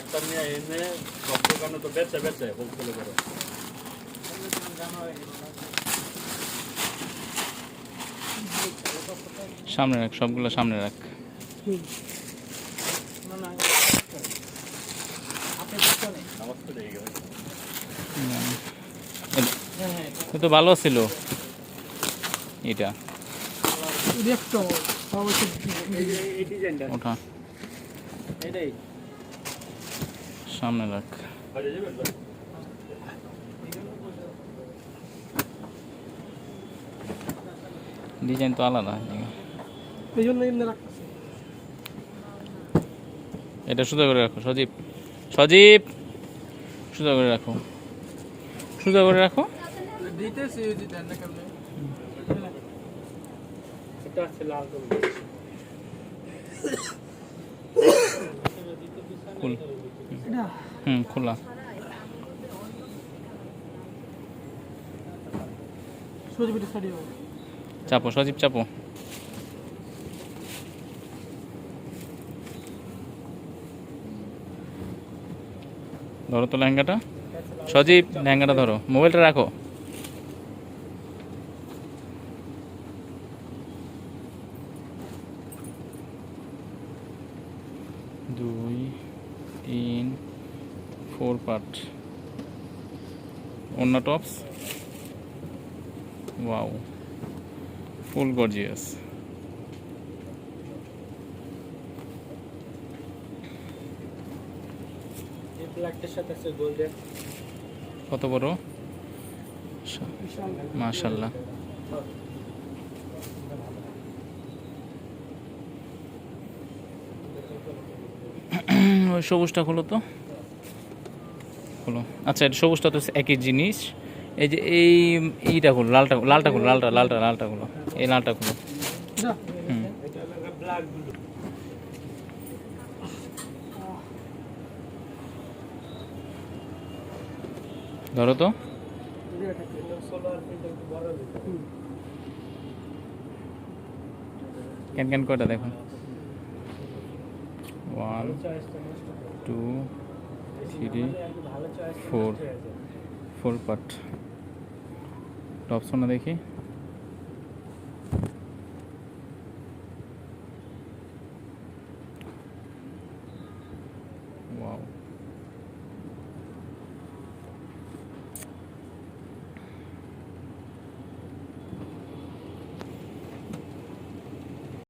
একটা নিয়ে এনে সব দোকানে তো বেচে বেচে হোলসেলে করে সামনে রাখ সবগুলো সামনে রাখ। তো ভালো ছিল। এটা। ওঠা। সামনে রাখ। ডিজাইন তো আলাদা। এই জন্য এটা সুন্দর করে রাখো। সজীব। সজীব! সুন্দর করে রাখো। সুন্দর করে রাখো। দিতেছি দিতে না কেমনে? এটা আছে লাল করে খুল এটা? হুম খোলা। চাপো সজীব চাপো। ধরো তো লেহেঙ্গাটা। সজীব, লেহেঙ্গাটা ধরো। মোবাইলটা রাখো। দুই, তিন ফোর পার্ট অন্য টপস ওয়াও ফুল গর্জিয়াস ব্ল্যাকটার সাথে আছে গোল্ডেন। কত বড়? মাশাল্লাহ ওই সবুজটা খোলো তো। খোলো। আচ্ছা এটা সবুজটা তো একই জিনিস। এই যে এই এইটা খোলো লালটা লালটা খোলো লালটা লালটা লালটা খোলো। এই লালটা খোলো। এটা হুম ধরো তো। কেন ক্যান কয়টা দেখুন। One two three four four part টপসোনা দেখি।